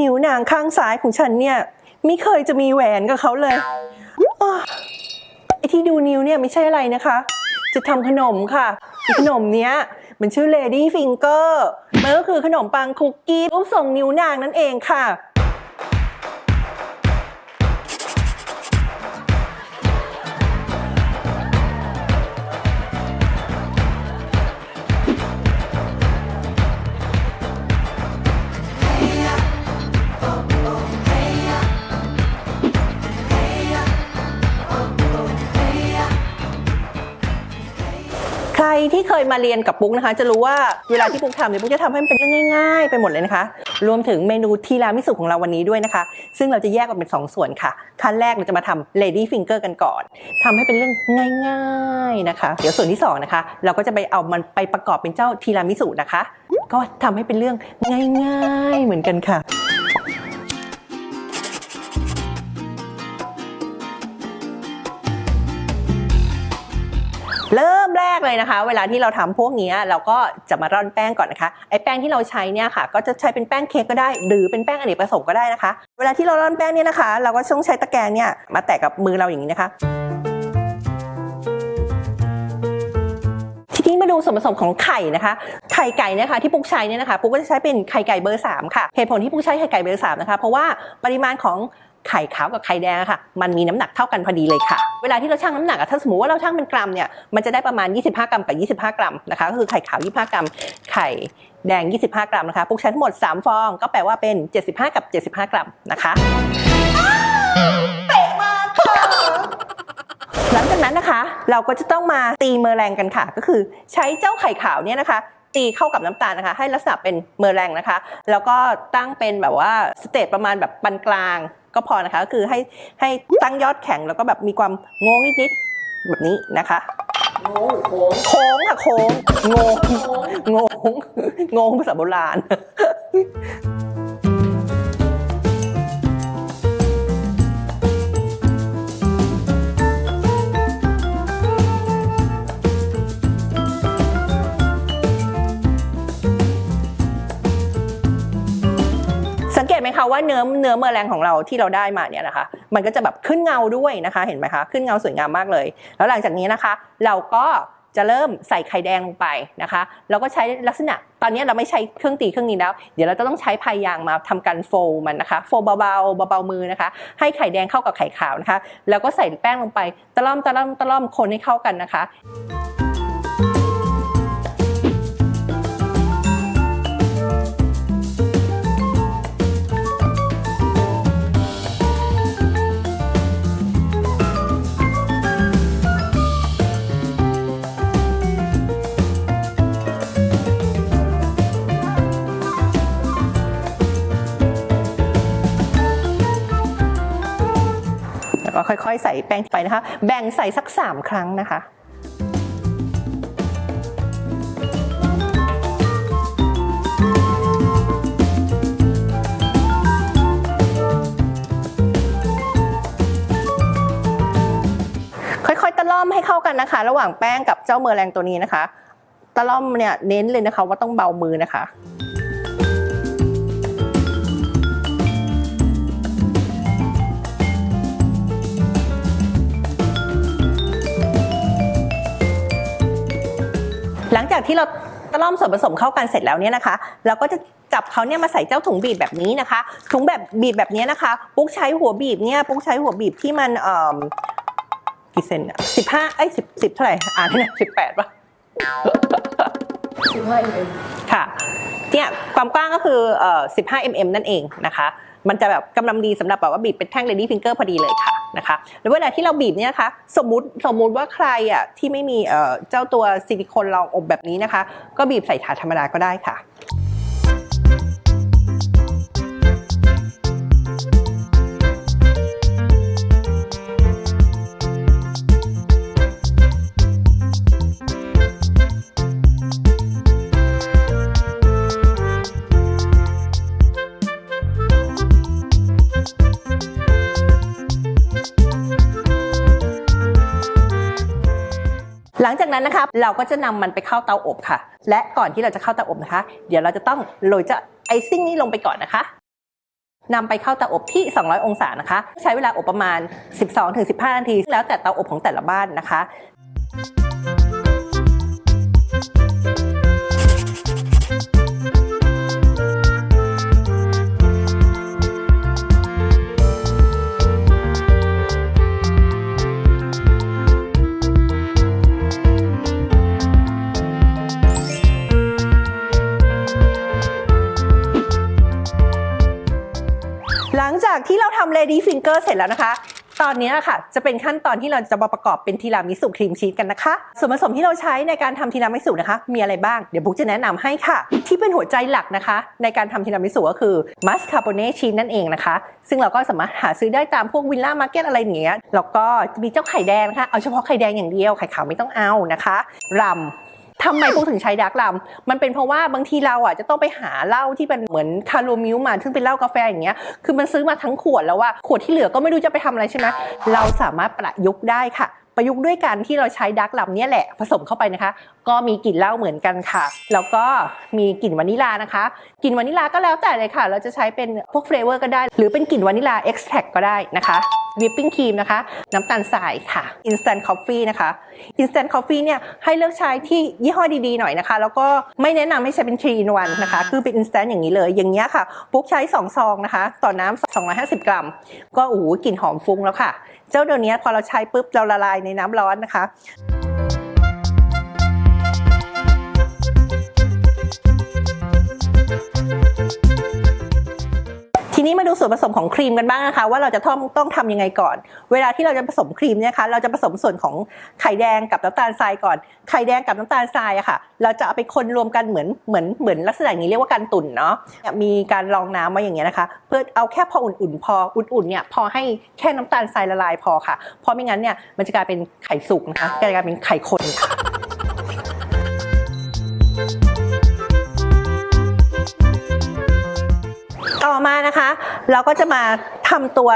นิ้วนางข้างซ้ายของฉันเนี่ย ไม่เคยจะมีแหวนกับเขาเลยอ้อไอที่ดูนิ้วเนี่ยไม่ใช่อะไรนะคะ จะทำขนมค่ะ ขนมเนี้ยมันชื่อ Lady Finger มันก็คือขนมปังคุกกี้รูปทรงนิ้วนางนั่นเองค่ะ เคยมาเรียนกับปุ๊กนะคะ จะรู้ว่าเวลาที่ปุ๊กทำเนี่ยปุ๊กจะทำให้มันเป็นเรื่องง่าย ๆ ไปหมดเลยนะคะ รวมถึงเมนูทีรามิสุของเราวันนี้ด้วยนะคะ ซึ่งเราจะแยกออกเป็น 2 ส่วนค่ะ ขั้นแรกเราจะมาทำ lady finger กันก่อนทำให้เป็นเรื่องง่ายๆนะคะ เดี๋ยวส่วนที่สองนะคะเราก็จะไปเอามันไปประกอบเป็นเจ้าทีรามิสุนะคะ ก็ทำให้เป็นเรื่องง่ายๆเหมือนกันค่ะเริ่ม กเลยนะคะ เวลาที่เราทำพวกนี้เราก็จะมาร่อนแป้งก่อนนะคะไอ้แป้งที่เราใช้เนี่ยค่ะ ก็จะใช้เป็นแป้งเค้กก็ได้ หรือเป็นแป้งอเนกประสงค์ก็ได้นะคะ เวลาที่เราร่อนแป้งเนี่ยนะคะ เราก็ต้องใช้ตะแกรงเนี่ยมาแตะกับมือเราอย่างนี้นะคะทีนี้มาดูส่วนผสมของไข่นะคะ ไข่ไก่นี่ยค่ะที่ปุ๊กใช้เนี่ยนะคะปุ๊กก็จะใช้เป็นไข่ไก่เบอร์3ค่ะเหตุผลที่ปุ๊กใช้ไข่ไก่เบอร์3นะคะเพราะว่าปริมาณของ ไข่ขาวกับไข่แดงค่ะ มันมีน้ำหนักเท่ากันพอดีเลยค่ะ เวลาที่เราชั่งน้ำหนักอะถ้าสมมติว่าเราชั่งเป็นกรัมเนี่ย มันจะได้ประมาณ 25 กรัมกับ 25 กรัมนะคะ ก็คือไข่ขาว 25 กรัม ไข่แดง 25 กรัมนะคะปุ๊กใช้ทั้งหมด 3 ฟอง ก็แปลว่าเป็น 75 กับ 75 กรัมนะคะหลังจากนั้นนะคะ เราก็จะต้องมาตีเมอแรงกันค่ะ ก็คือใช้เจ้าไข่ขาวเนี่ยนะคะ ตีเข้ากับน้ำตาลนะคะ ให้ลักษณะเป็นเมอร์แรงนะคะ แล้วก็ตั้งเป็นแบบว่าสเตจประมาณแบบปานกลาง ก็พอนะคะก็คือให้ให้ตั้งยอดแข็งแล้วก็แบบมีความโง้งนิดๆแบบนี้นะคะโง่โค้งโค้งค่ะโค้งงงงงงงภาษาโบราณ สังเกตไหมคะว่าเนื้อเนื้อเมอแรงของเราที่เราได้มาเนี่ยนะคะ มันก็จะแบบขึ้นเงาด้วยนะคะ เห็นไหมคะขึ้นเงาสวยงามมากเลย แล้วหลังจากนี้นะคะ เราก็จะเริ่มใส่ไข่แดงลงไปนะคะแล้วก็ใช้ลักษณะตอนนี้เราไม่ใช้เครื่องตีเครื่องนี้แล้ว เดี๋ยวเราจะต้องใช้พายางมาทำการโฟมันนะคะ โฟลเบาๆเบาๆมือนะคะ ให้ไข่แดงเข้ากับไข่ขาวนะคะ แล้วก็ใส่แป้งลงไปตะล่อมตะล่อมตะล่อมคนให้เข้ากันนะคะ ค่อยใส่แป้งไปนะคะ แบ่งใส่สัก 3 ครั้งนะคะค่อยๆ ตะล่อมให้เข้ากันนะคะ ระหว่างแป้งกับเจ้าเมอแรงตัวนี้นะคะ ตะล่อมเนี่ยเน้นเลยนะคะว่าต้องเบามือนะคะ ลังจากที่เราตะล่อมส่วนผสมเข้ากันเสร็จแล้วเนี่ยนะคะ เราก็จะจับเขาเนี่ยมาใส่เจ้าถุงบีบแบบนี้นะคะ ถุงแบบบีบแบบนี้นะคะ ปุ๊กใช้หัวบีบเนี่ยปุ๊กใช้หัวบีบที่มันเอ่อกี่เซนอะสิบห้าไอ้สิบสิบเท่าไหร่อ่านให้หน่อยสิบแปดป่ะสิบห้าเอ็มค่ะเนี่ยความกว้างก็คือเอ่อ15 mm นั่นเองนะคะ มันจะแบบกำลังดีสำหรับแบบว่าบีบเป็นแท่ง lady finger พอดีเลยค่ะ นะคะแล้วเวลาที่เราบีบเนี่ยนะคะสมมติสมมุติว่าใครอะที่ไม่มีเอ่อเจ้าตัวซิลิโคนรองอบแบบนี้นะคะ ก็บีบใส่ถาดธรรมดาก็ได้ค่ะ จากนั้นนะคะเราก็จะนำมันไปเข้าเตาอบค่ะ และก่อนที่เราจะเข้าเตาอบนะคะ เดี๋ยวเราจะต้องโรยเจ้าไอซิ่งนี้ลงไปก่อนนะคะนำไปเข้าเตาอบที่ 200 องศานะคะ ใช้เวลาอบประมาณ 12-15 นาที แล้วแต่เตาอบของแต่ละบ้านนะคะ lady finger เสร็จแล้วนะคะ ตอนนี้ค่ะ จะเป็นขั้นตอนที่เราจะมาประกอบเป็นทีรามิสุครีมชีสกันนะคะ ส่วนผสมที่เราใช้ในการทำทีรามิสุนะคะ มีอะไรบ้าง เดี๋ยวบุ๊กจะแนะนำให้ค่ะ ที่เป็นหัวใจหลักนะคะ ในการทำทีรามิสุก็คือมัสคาโปเนชีสนั่นเองนะคะ ซึ่งเราก็สามารถหาซื้อได้ตามพวกวิลล่ามาร์เก็ตอะไรอย่างเงี้ย แล้วก็มีเจ้าไข่แดงนะคะ เอาเฉพาะไข่แดงอย่างเดียว ไข่ขาวไม่ต้องเอานะคะรำ ทำไมพวกถึงใช้ดาร์กลัมมันเป็นเพราะว่าบางทีเราอะจะต้องไปหาเหล้าที่เป็นเหมือนคาร์โลมิลมาซึ่งเป็นเหล้ากาแฟอย่างเงี้ยคือมันซื้อมาทั้งขวดแล้วว่าขวดที่เหลือก็ไม่รู้จะไปทำอะไรใช่ไหมเราสามารถประยุกต์ได้ค่ะประยุกต์ด้วยการที่เราใช้ดาร์กลัมเนี่ยแหละผสมเข้าไปนะคะ ก็มีกลิ่นเหล้าเหมือนกันค่ะ แล้วก็มีกลิ่นวานิลานะคะกลิ่นวานิลาก็แล้วแต่เลยค่ะ เราจะใช้เป็นพวกเฟลเวอร์ก็ได้ หรือเป็นกลิ่นวานิลาเอ็กซ์แทก็ได้นะคะวิปปิ้งครีมนะคะ น้ำตาลทรายค่ะ instant coffee นะคะ instant coffee เนี่ยให้เลือกใช้ที่ยี่ห้อดีๆหน่อยนะคะ แล้วก็ไม่แนะนำให้ใช้เป็น3 in 1นะคะ คือเป็น instant อย่างนี้เลย อย่างเงี้ยค่ะปุ๊กใช้ 2 ซองนะคะ ต่อน้ำ250 กรัม ก็โอ้โหกลิ่นหอมฟุ้งแล้วค่ะ เจ้าเดี๋ยวนี้พอเราใช้ปุ๊บเราละลายในน้ำร้อนนะคะ ทีนี้มาดูส่วนผสมของครีมกันบ้างนะคะ ว่าเราจะต้องต้องทำยังไงก่อน เวลาที่เราจะผสมครีมเนี่ยคะเราจะผสมส่วนของไข่แดงกับน้ำตาลทรายก่อน ไข่แดงกับน้ำตาลทรายอะค่ะ เราจะเอาไปคนรวมกันเหมือนเหมือนเหมือนลักษณะนี้เรียกว่าการตุ่นเนาะมีการรองน้ำไว้อย่างเงี้ยนะคะ เพื่อเอาแค่พออุ่นๆพออุ่นๆเนี่ยพอให้แค่น้ำตาลทรายละลายพอค่ะ เพราะไม่งั้นเนี่ยมันจะกลายเป็นไข่สุกนะคะกลายเป็นไข่คนค่ะ มานะคะ เราก็จะมาทำตัว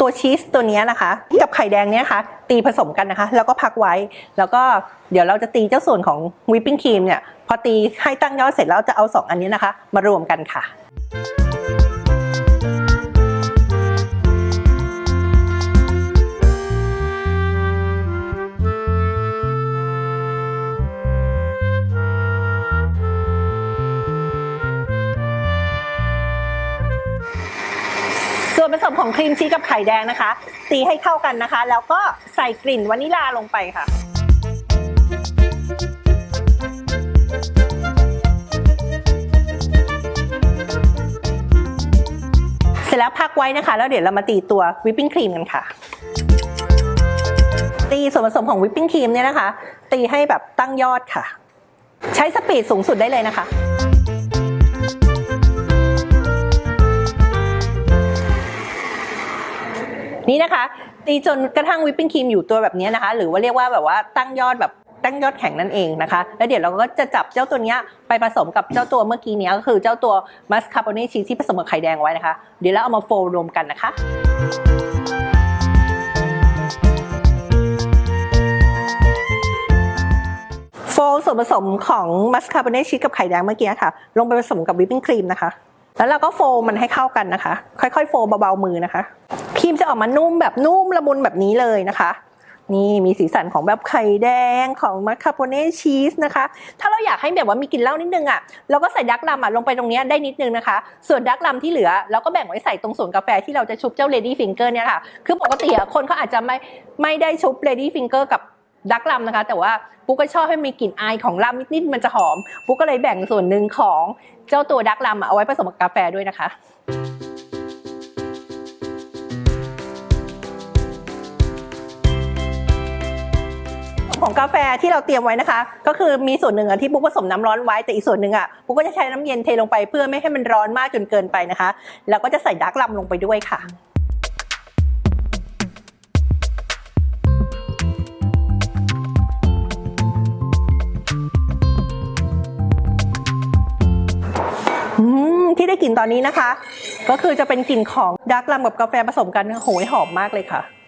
ตัวชีสตัวนี้นะคะ กับไข่แดงเนี้ยคะ่ะ ตีผสมกันนะคะ แล้วก็พักไว้ แล้วก็เดี๋ยวเราจะตีเจ้าส่วนของวิปปิ้งครีมเนี่ย พอตีให้ตั้งยอดเสร็จแล้วจะเอาสองอันนี้นะคะ มารวมกันค่ะ ของครีมชีสกับไข่แดงนะคะ ตีให้เข้ากันนะคะ แล้วก็ใส่กลิ่นวานิลาลงไปค่ะเสร็จแล้วพักไว้นะคะ แล้วเดี๋ยวเรามาตีตัววิปปิ้งครีมกันค่ะ ตีส่วนผสมของวิปปิ้งครีมเนี่ยนะคะ ตีให้แบบตั้งยอดค่ะ ใช้สปีดสูงสุดได้เลยนะคะ นี่นะคะ ตีจนกระทั่งวิปปิ้งครีมอยู่ตัวแบบนี้นะคะ หรือว่าเรียกว่าแบบว่าตั้งยอดแบบตั้งยอดแข็งนั่นเองนะคะ แล้วเดี๋ยวเราก็จะจับเจ้าตัวนี้ไปผสมกับเจ้าตัวเมื่อกี้นี้ก็คือเจ้าตัวมัสคาโปเนชีสที่ผสมกับไข่แดงไว้นะคะ เดี๋ยวเราเอามาโฟรวมกันนะคะโฟลส่วนผสมของมัสคาโปเนชีสกับไข่แดงเมื่อกี้ค่ะ ลงไปผสมกับวิปปิ้งครีมนะคะ แล้วเราก็โฟลมันให้เข้ากันนะคะ ค่อยๆ โฟลเบาๆมือนะคะ มจะออกมานุ่มแบบนุ่มละมุนแบบนี้เลยนะคะ นี่มีสีสันของแบบไข่แดงของมัสคาโปเน่ชีสนะคะ ถ้าเราอยากให้แบบว่ามีกลิ่นเหล้านิดนึงอะเราก็ใส่ดักลัมอะลงไปตรงนี้ได้นิดนึงนะคะ ส่วนดักลัมที่เหลือเราก็แบ่งไว้ใส่ตรงส่วนกาแฟที่เราจะชุบเจ้าเลดี้ฟิงเกอร์เนี่ยค่ะ คือปกติคนเขาอาจจะไม่ไม่ได้ชุบเลดี้ฟิงเกอร์กับดักลัมนะคะ แต่ว่าปุ๊กก็ชอบให้มีกลิ่นอายของลัมนิดๆมันจะหอมปุ๊กก็เลยแบ่งส่วนหนึ่งของเจ้าตัวดักลัมเอาไว้ผสมกับกาแฟด้วยนะคะ ของกาแฟที่เราเตรียมไว้นะคะ ก็คือมีส่วนหนึ่งที่ปุ๊กผสมน้ำร้อนไว้แต่อีกส่วนหนึ่งอะปุ๊กก็จะใช้น้ำเย็นเทลงไปเพื่อไม่ให้มันร้อนมากจนเกินไปนะคะ แล้วก็จะใส่ดาร์กลัมลงไปด้วยค่ะอืมที่ได้กลิ่นตอนนี้นะคะ ก็คือจะเป็นกลิ่นของดาร์กลัมกับกาแฟผสมกันโหยหอมมากเลยค่ะ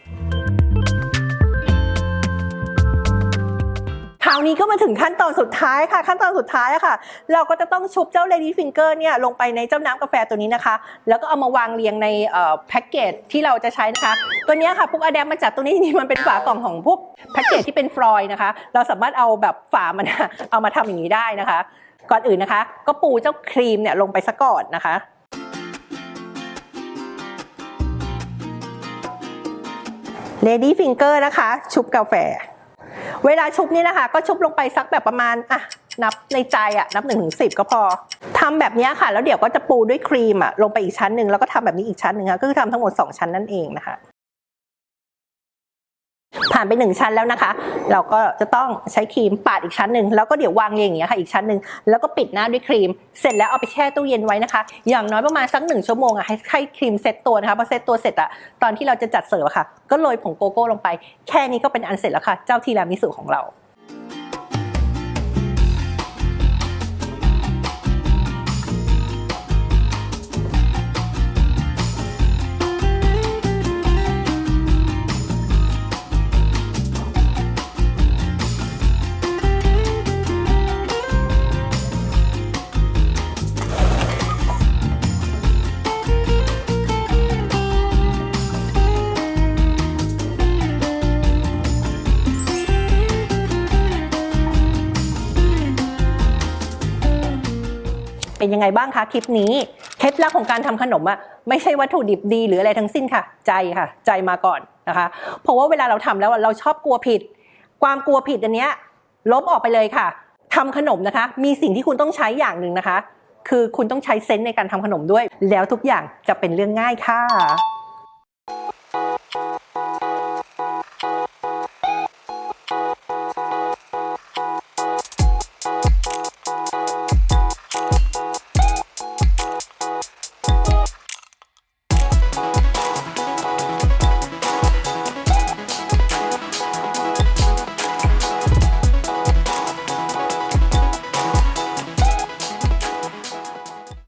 าวนี้ก็มาถึงขั้นตอนสุดท้ายค่ะ ขั้นตอนสุดท้ายอะค่ะ เราก็จะต้องชุบเจ้า Lady Finger เนี่ยลงไปในเจ้าน้ำกาแฟตัวนี้นะคะ แล้วก็เอามาวางเรียงในแพ็กเกจที่เราจะใช้นะคะ ตัวนี้ค่ะพวกอ d แดมมาจากตัวนี้จริงมันเป็นฝากล่องของพวกแพ็กเกจที่เป็นฟลอยนะคะ เราสามารถเอาแบบฝามันเอามาทำอย่างนี้ได้นะคะ ก่อนอื่นนะคะ ก็ปูเจ้าครีมเนี่ยลงไปซะก่อนนะคะ Lady Finger นะคะ ชุบกาแฟ เวลาชุบนี่นะคะ ก็ชุบลงไปสักแบบประมาณอะนับในใจอะนับหนึ่งถึงสิก็พอทำแบบนี้ค่ะ แล้วเดี๋ยวก็จะปูด้วยครีมอะลงไปอีกชั้นหนึ่งแล้วก็ทำแบบนี้อีกชั้นหนึ่งค่ะก็คือทำทั้งหมด 2 ชั้นนั่นเองนะคะานไปหนึ่งชั้นแล้วนะคะ เราก็จะต้องใช้ครีมปาดอีกชั้นหนึ่งแล้วก็เดี๋ยววางเรียงอย่างเงี้ยค่ะอีกชั้นหนึ่งแล้วก็ปิดหน้าด้วยครีม เสร็จแล้วเอาไปแช่ตู้เย็นไว้นะคะ อย่างน้อยประมาณสักหนึ่งชั่วโมงอะให้ให้ครีมเซ็ตตัวนะคะพอเซ็ตตัวเสร็จอะตอนที่เราจะจัดเสิร์ฟอะค่ะ ก็โรยผงโกโก้ลงไป แค่นี้ก็เป็นอันเสร็จแล้วค่ะ เจ้าทีรามิสุของเรา ยังไงบ้างคะคลิปนี้ เคล็ดลับของการทำขนมอะไม่ใช่วัตถุดิบดีหรืออะไรทั้งสิ้นค่ะ ใจค่ะ ใจมาก่อนนะคะ เพราะว่าเวลาเราทำแล้วเราชอบกลัวผิด ความกลัวผิดอันเนี้ยลบออกไปเลยค่ะทำขนมนะคะ มีสิ่งที่คุณต้องใช้อย่างหนึ่งนะคะ คือคุณต้องใช้เซนส์ในการทำขนมด้วย แล้วทุกอย่างจะเป็นเรื่องง่ายค่ะ